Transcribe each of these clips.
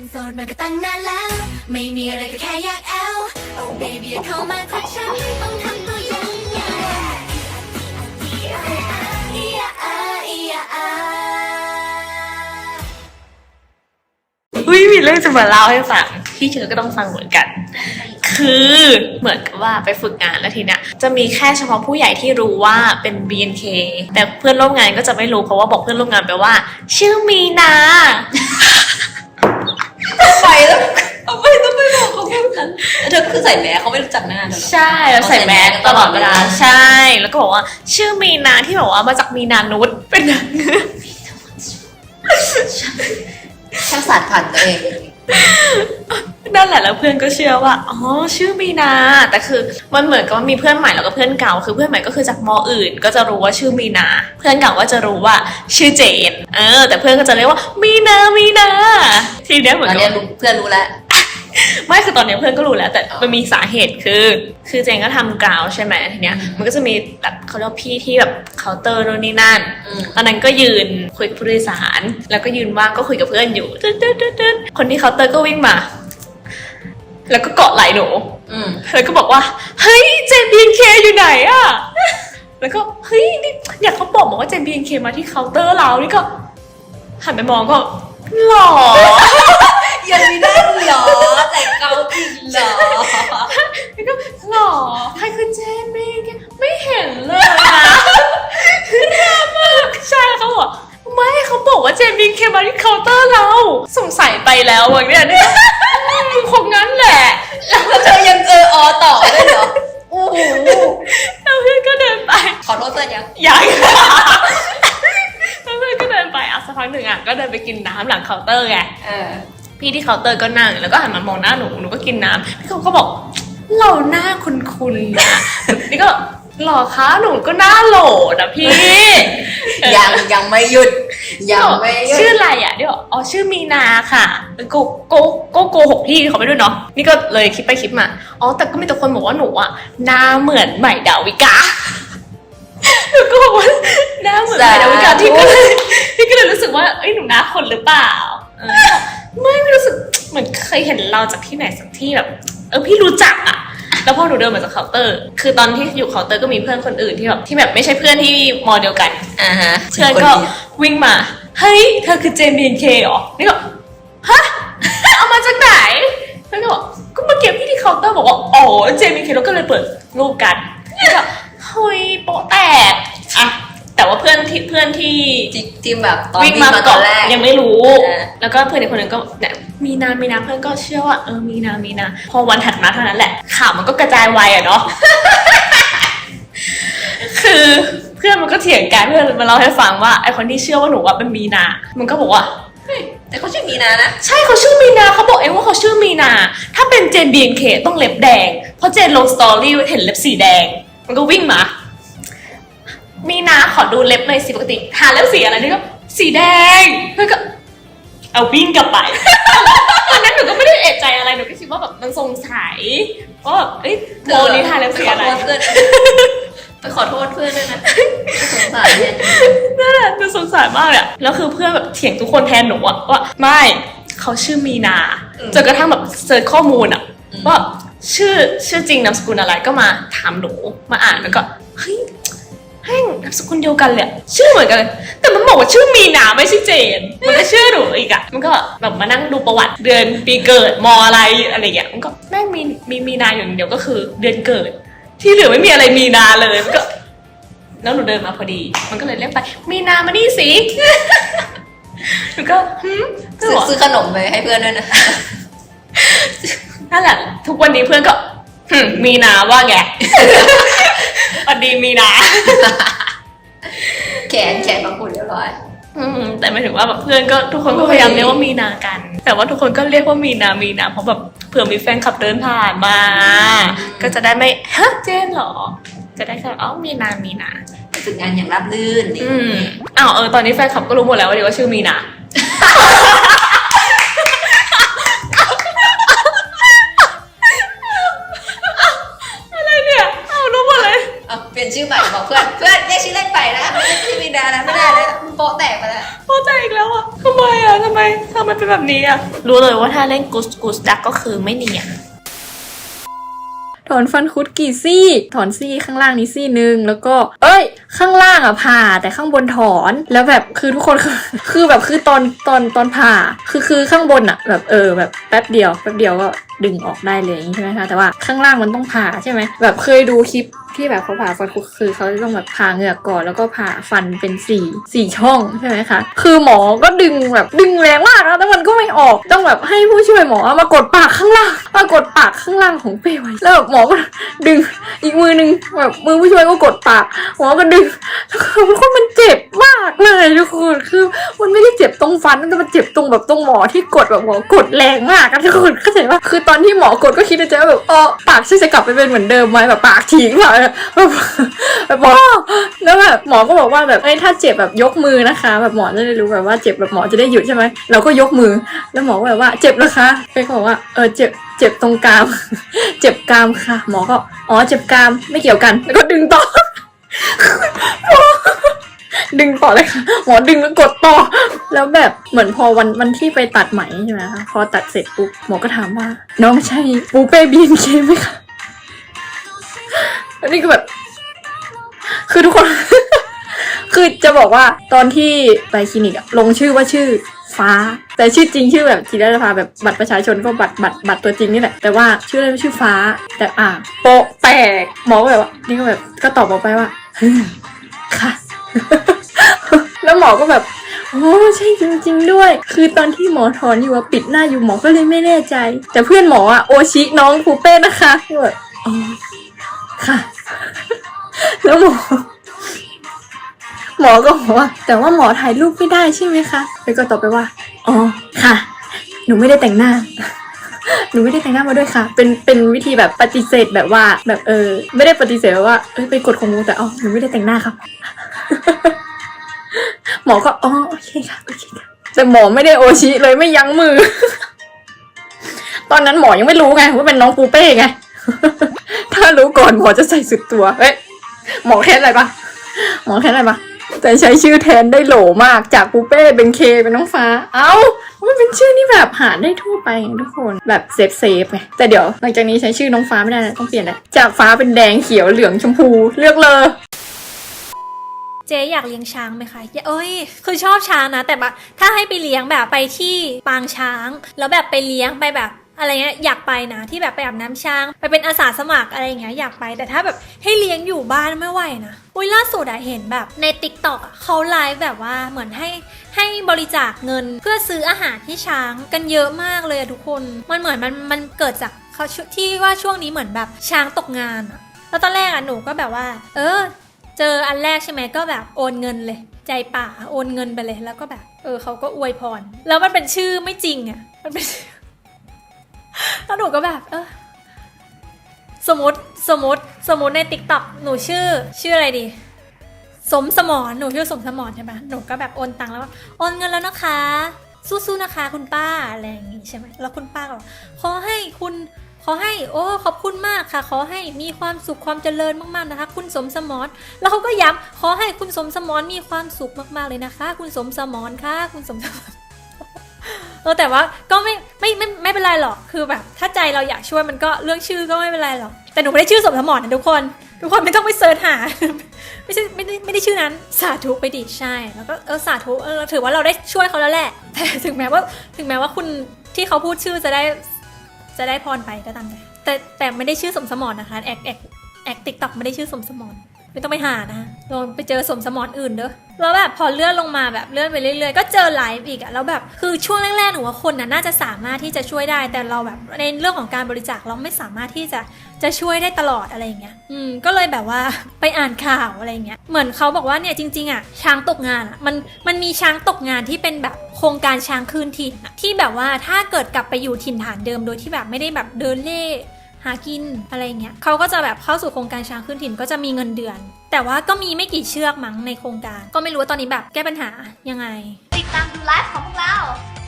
เป็นโสดมาก็ตั้งนานแล้ว ไม่มีอะไรก็แค่อยากแอล Oh baby อย่าเข้ามาทักฉันต้องทำตัวยังไงอีอะอีอะอาอุ้ยมีเรื่องจะมาเล่าให้ฟังพี่เชอก็ต้องฟังเหมือนกัน คือเหมือนกับว่าไปฝึกงานแล้วทีเนี้ยจะมีแค่เฉพาะผู้ใหญ่ที่รู้ว่าเป็น BNK แต่เพื่อนร่วมงานก็จะไม่รู้เพราะว่าบอกเพื่อนร่วมงานไปว่า ชื่อมีนา ไปแล้วเอาไปต้องไปบอกเขาแบบนั้นเธอคือใส่แมสเขาไม่รู้จักหน้าเธอหรอ ใช่แล้วใส่แมสตลอดเวลาใช่ แล้วก็บอกว่า ชื่อมีนาที่บอกว่ามาจากมีนานุษย์เป็นนางเงือก ช่างสาดผ่านตัวเอง นั่นแหละแล้วเพื่อนก็เชื่อว่าอ๋อชื่อมีนาแต่คือมันเหมือนกับว่ามีเพื่อนใหม่แล้วก็เพื่อนเก่าคือเพื่อนใหม่ก็คือจากมออื่น ก็จะรู้ว่าชื่อมีนา เพื่อนเก่าก็จะรู้ว่าชื่อเจน เออ แต่เพื่อนก็จะเรียกว่ามีนามีนา ทีเนี้ยเหมือนตอนกับนี้รู้เพื่อนรู้แล้ว ไม่คือตอนเนี้ยเพื่อนก็รู้แล้ว แต่มันมีสาเหตุคือ คือเจนก็ทำกราวใช่ไหมทีเนี้ยอืมมันก็จะมีแบบเขาเรียกว่าพี่ที่แบบเคาน์เตอร์นู่นนี่นั่นอืมตอนนั้นก็ยืนคุยกับผู้โดยสาร แล้วก็ยืนว่างก็คุยกับเพื่อนอยู่ตึ๊ดตึ๊ดตึ๊ดตึ๊ดคนที่เคาน์เตอร์ก็วิ่งมา แล้วก็เกาะไหล่หนูอืมแล้วก็บอกว่า เฮ้ยเจมบีนเคอยู่ไหนอะแล้วก็เฮ้ยนี่อยากเขาบอกบอกว่าเจมบีนเคมาที่เคาน์เตอร์เรานี่ก็หันไปมองก็ หล่อยังมีหน้าเหรอแต่เกาจริงเหรอนี่ก็หล่อใครคือเจมบีนเคไม่เห็นเลยนะใช่เขาบอกไม่เขาบอกว่าเจมบีนเคมาที่เคาน์เตอร์เรา สงสัยไปแล้วอะเนี่ยเนี่ยคงงั้นแหละ แล้วเธอยังเอออต่อด้วยเหรอโอ้โห แล้วเพื่อนก็เดินไป ขอโทษเพื่อนยัง ยังแล้วเพื่อนก็เดินไป อะสักพักหนึ่งอะก็เดินไปกินน้ำหลังเคาน์เตอร์ไงเออพี่ที่เคาน์เตอร์ก็นั่ง แล้วก็หันมามองหน้าหนูหนูก็กินน้ำพี่เขาก็บอกเราหน้าคุ้นๆนะนี่ก็หล่อคะหนูก็หน้าโหลนะพี่ ยังยังไม่หยุดยังไม่หยุชื่อดอะไรอะเดี๋ยวอ๋อชื่อมีนาค่ะโกโกโกโกหกพี่เขาไปด้วยเนาะนี่ก็เลยคิดไปคิดมาอ๋อแต่ก็มีแต่คนบอกว่าหนูอะหน้าเหมือนใหม่ดาวิกาหนูก็บอกว่า หน้าเหมือนใหม่ดาวิกาพี่ก็เลยพี่ก็เลยรู้สึกว่าเอ้ยหนูหน้าคนหรือเปล่าเออไม่ไม่รู้สึกเหมือนเคยเห็นเราจากที่ไหนสักที่แบบ เออพี่รู้จักอะแล้วพอหนูเดินมาจากเคาน์เตอร์ คือตอนที่อยู่เคาน์เตอร์ก็มีเพื่อนคนอื่นที่แบบที่แบบไม่ใช่เพื่อนที่มอเดียวกันอ่าฮะเพื่อนก็วิ่งมา เฮ้ยเธอคือเจมบีนเคหรอ นี่ก็ฮะ เอามาจากไหนเพื่อนก็บอกก็เมื่อกี้พี่ที่เคาน์เตอร์บอกว่า อ๋อเจมบีนเคแล้วก็เลยเปิดรูปกันแล้วก็เฮ้ยโปะแตกอะแต่ว่า เพื่อนที่เพื่อนที่ที่ที่แบบตอนวิ่งวิ่งมามาตก่ออนนแรกยังไม่รู้เออแล้วก็เพื่อนอีกคนหนึงก็เนี่ยมีนามีนาเพื่อนก็เชื่อว่าเออมีนามีนา พอวันถัดมาเท่านั้นแหละ ข่าวมันก็กระจายไวอะเนาะคือเพื่อนมันก็เถียงกันเพื่อนมาเล่าให้ฟังว่าไอคนที่เชื่อว่าหนูว่าเป็นมีนา มันก็บอกว่าเฮ้ยแต่เขาชื่อมีนานะ ใช่เขาชื่อมีนาเขาบอกเองว่าเขาชื่อมีนา ถ้าเป็นเจนบีนเคต้องเล็บแดง เพราะเจนลงสตอรี่เห็นเล็บสีแดง มันก็วิ่งมา มีนาขอดูเล็บหน่อยสิปกติหาเล็บสีอะไรนี่ก็สีแดงเพื่อนก็ เอาวิ่งกลับไป ตอนนั้นหนูก็ไม่ได้เอะใจอะไรหนูก็คิดว่าแบบมันสงสัยว่าแบบเอ้ยโมนี้ทาเล็บสีอะไร ไปขอโทษเพื่อนไปขอโทษเพื่อนด้วยนะสงสารเนี่ยนั่นแหละมันสงสารมากเลยอะแล้วคือเพื่อนแบบเถียงทุกคนแทนหนูอะว่าไม่เขาชื่อมีนาอืมจนกระทั่งแบบเซิร์ชข้อมูลอะอืมว่าชื่อชื่อจริงนามสกุลอะไรก็มาถามหนูมาอ่านแล้วก็เฮ้ย แห้งนามสกุลเดียวกันเลยอะชื่อเหมือนกันเลยแต่มันบอกว่าชื่อมีนาไม่ใช่เจน มันก็เชื่อหนูอีกอะมันก็แบบมานั่งดูประวัติเดือนปีเกิดมออะไรอะไรอย่างเงี้ยมันก็แม่งมีมีมีนาอย่างเดียวก็คือเดือนเกิด ที่เหลือไม่มีอะไรมีนาเลยมันก็แล้วหนูเดินมาพอดี มันก็เลยเรียกไป มีนามานี่สิ หนูก็หืมก็ซื้อบอกซื้อขนมไปให้เพื่อนด้วยนะ นั่นแหละ ทุกวันนี้เพื่อนก็หึมีนาว่าไง สวัสดีมีนาแขนแขนบางคนเรียบร้อย อืมแต่หมายถึงว่าแบบเพื่อนก็ทุกคนก็พยายามเรียกว่ามีนากัน แต่ว่าทุกคนก็เรียกว่ามีนามีนาเพราะแบบเผื่อมีแฟนขับเดินผ่านมาอืมก็จะได้ไม่ฮะเจนเหรอ จะได้แค่อ๋อมีนามีนาฝึกงานอย่างราบรื่นนี่อืมอ้าวเออตอนนี้แฟนคลับก็รู้หมดแล้วว่าเดี๋ยวว่าชื่อมีนา เอาเปลี่ยนชื่อใหม่บอกเพื่อน เพื่อนเรียกชื่อเล่นไปนะไม่ใช่ชื่อมีนานะไม่ได้แล้วมึงโป๊ะแตกไปแล้วพอใจอีกแล้วอะทำไมอะทำไมทำไมเป็นแบบนี้อะรู้เลยว่าถ้าเล่นกูสกูสดักก็คือไม่เนียนถอนฟันคุดกี่ซี่ ถอนซี่ข้างล่างนี้ซี่หนึ่งแล้วก็ เอ้ย ข้างล่างอะผ่าแต่ข้างบนถอนแล้วแบบคือทุกคนคือคือแบบคือตอนตอนตอนผ่าคือคือข้างบนอะแบบเออแบบแป๊บเดียวแป๊บเดียวก็ดึงออกได้เลยอย่างนี้ใช่ไหมคะแต่ว่าข้างล่างมันต้องผ่าใช่ไหมแบบเคยดูคลิป ที่แบบเขาผ่าฟันคือเขาจะต้องแบบผ่าเหงือกก่อนแล้วก็ผ่าฟันเป็นสี่สี่ช่องใช่ไหมคะ คือหมอก็ดึงแบบดึงแรงมากนะแต่มันก็ไม่ออกต้องแบบให้ผู้ช่วยหมอมากดปากข้างล่างมากดปากข้างล่างของเป้ไว้แล้วแบบหมอก็ดึงอีกมือหนึ่งแบบมือผู้ช่วยก็กดปากหมอก็ดึงแล้วคือคนมันเจ็บมากเลยทุกคนคือมันไม่ได้เจ็บตรงฟันแต่มันเจ็บตรงแบบตรงหมอที่กดแบบหมอกดแรงมากอะทุกคนเข้าใจว่าคือตอนที่หมอกดก็คิดในใจว่าแบบอ๋อปากฉันจะกลับไปเป็นเหมือนเดิมไหมแบบปากฉีกแบบแบบแบบหมอแล้วแบบหมอก็บอกว่าแบบเอ้ยถ้าเจ็บแบบยกมือนะคะ แบบหมอจะได้รู้แบบว่าเจ็บแบบหมอจะได้หยุดใช่ไหมเราก็ยกมือ แล้วหมอก็แบบว่าเจ็บเหรอคะเป้ก็บอกว่าเออเจ็บเจ็บตรงกราม เจ็บกรามค่ะ หมอก็อ๋อเจ็บกรามไม่เกี่ยวกัน แล้วก็ดึงต่อดึงต่อเลยค่ะหมอดึงแล้วกดต่อ แล้วแบบเหมือนพอวันวันที่ไปตัดไหมใช่ไหมคะพอตัดเสร็จปุ๊บหมอก็ถามว่า น้องใช่ปูเป้บีนเคไหมคะ อันนี้ก็แบบ คือทุกคน คือจะบอกว่าตอนที่ไปคลินิกอะลงชื่อว่าชื่อฟ้า แต่ชื่อจริงชื่อแบบจิรดาภาแบบบัตรประชาชนก็บัตรบัตรบัตรตัวจริงนี่แหละ แต่ว่าชื่อเล่นชื่อฟ้า แต่อะโปะแตกหมอก็แบบว่านี่ก็แบบก็ตอบออกไปว่าค่ะ แล้วหมอก็แบบโอ้ใช่จริง ๆ ด้วย คือตอนที่หมอถอนอยู่อะปิดหน้าอยู่หมอก็เลยไม่แน่ใจ แต่เพื่อนหมออะโอชิน้องปูเป้นะคะก็แบบอ๋อ ค่ะ แล้วหมอหมอก็บอกว่า แต่ว่าหมอถ่ายรูปไม่ได้ใช่ไหมคะไปก็ตอบไปว่าอ๋อค่ะ หนูไม่ได้แต่งหน้าหนูไม่ได้แต่งหน้ามาด้วยค่ะ เป็น เป็นวิธีแบบปฏิเสธแบบว่า แบบเออ ไม่ได้ปฏิเสธแบบว่า เอ้ยไปกดของงูแต่อ๋อหนูไม่ได้แต่งหน้าครับ หมอก็อ๋อโอเคค่ะ โอเคค่ะ แต่หมอไม่ได้โอชิเลยไม่ยั้งมือ ตอนนั้นหมอยังไม่รู้ไงว่าเป็นน้องปูเป้ไง ถ้ารู้ก่อนหมอจะใส่สุดตัว เฮ้ย หมอแค่อะไรปะหมอแค่อะไรปะแต่ใช้ชื่อแทนได้โหลมากจากปูเป้เป็นเคเป็นน้องฟ้า เอ้ามันเป็นชื่อที่แบบหาได้ทั่วไปทุกคนแบบเซฟเซฟไงแต่เดี๋ยวหลังจากนี้ใช้ชื่อน้องฟ้าไม่ได้ต้องเปลี่ยนแล้วจากฟ้าเป็นแดงเขียวเหลืองชมพูเลือกเลยเจ๊อยากเลี้ยงช้างไหมคะยเอ้ย คือชอบช้างนะ แต่แบบถ้าให้ไปเลี้ยงแบบไปที่ปางช้าง แล้วแบบไปเลี้ยงไปแบบ อะไรเงี้ยอยากไปนะที่แบบไปอาบน้ำช้าง ไปเป็นอาสาสมัครอะไรเงี้ยอยากไป แต่ถ้าแบบให้เลี้ยงอยู่บ้านไม่ไหวนะอุ้ยล่าสุดอะเห็นแบบในติ๊กต็อกเขาไลฟ์แบบว่าเหมือนให้ให้บริจาคเงินเพื่อซื้ออาหารให้ช้างกันเยอะมากเลยอะทุกคนมันเหมือนมันมันเกิดจากเขาที่ว่าช่วงนี้เหมือนแบบช้างตกงานอะแล้วตอนแรกอะหนูก็แบบว่า เออ เจออันแรกใช่ไหมก็แบบโอนเงินเลย ใจป่าโอนเงินไปเลยแล้วก็แบบ เออเขาก็อวยพร แล้วมันเป็นชื่อไม่จริงอะ่ะมันเป็น แล้วหนูก็แบบเออสมมติสมมติสมมติในติ๊กต็อกหนูชื่อ ชื่ออะไรดี สมสมรหนูชื่อสมสมรใช่ไหมหนูก็แบบโอนตังค์แล้วว่าโอนเงินแล้วนะคะ สู้ๆนะคะคุณป้าอะไรอย่างงี้ใช่ไหมแล้วคุณป้าก็ขอให้คุณขอให้โอ้ขอบคุณมากค่ะ ขอให้มีความสุขความเจริญมากๆนะคะ คุณสมสมรแล้วเขาก็ย้ำขอให้คุณสมสมรมีความสุขมากๆเลยนะคะ คุณสมสมรค่ะ คุณสมสมร เออแต่ว่าก็ไม่ไม่ไม่ไม่เป็นไรหรอกคือแบบ ถ้าใจเราอยากช่วยมันก็เรื่องชื่อก็ไม่เป็นไรหรอกแต่หนูไม่ได้ชื่อสมสมรนะทุกคน ทุกคนไม่ต้องไปเสิร์ชหา ไม่ใช่ไม่ได้ไม่ได้ชื่อนั้นสาธุไปดิใช่ แล้วก็เออสาธุเออถือว่าเราได้ช่วยเขาแล้วแหละแต่ถึงแม้ว่าถึงแม้ว่าคุณที่เขาพูดชื่อจะได้จะได้พรไปก็ตามแต่แต่แต่ไม่ได้ชื่อสมสมรนะคะแอคแอคแอคติ๊กต็อกไม่ได้ชื่อสมสมร ไม่ต้องไปหานะลองไปเจอสมสมรอื่นเด้อแล้วแบบพอเลื่อนลงมาแบบเลื่อนไปเรื่อยๆ ก็เจอไลฟ์อีกอะแล้วแบบคือช่วงแรกๆหนูว่าคนน่ะน่าจะสามารถที่จะช่วยได้ แต่เราแบบในเรื่องของการบริจาคเราไม่สามารถที่จะจะช่วยได้ตลอดอะไรอย่างเงี้ย อืมก็เลยแบบว่าไปอ่านข่าวอะไรอย่างเงี้ย เหมือนเขาบอกว่าเนี่ยจริงๆอะช้างตกงานอะมันมันมีช้างตกงานที่เป็นแบบโครงการช้างคืนถิ่นที่แบบว่าถ้าเกิดกลับไปอยู่ถิ่นฐานเดิมโดยที่แบบไม่ได้แบบเดินเล่ หากินอะไรอย่างเงี้ยเขาก็จะแบบเข้าสู่โครงการช้างคืนถิ่นก็จะมีเงินเดือน แต่ว่าก็มีไม่กี่เชือกมั้งในโครงการ ก็ไม่รู้ว่าตอนนี้แบบแก้ปัญหายังไง ติดตามดูไลฟ์ของพวกเรา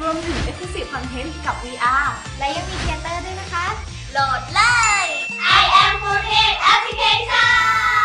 รวมถึง Exclusive Content กับ VR และยังมีเทเตอร์ด้วยนะคะ โหลดเลย I am 4 Application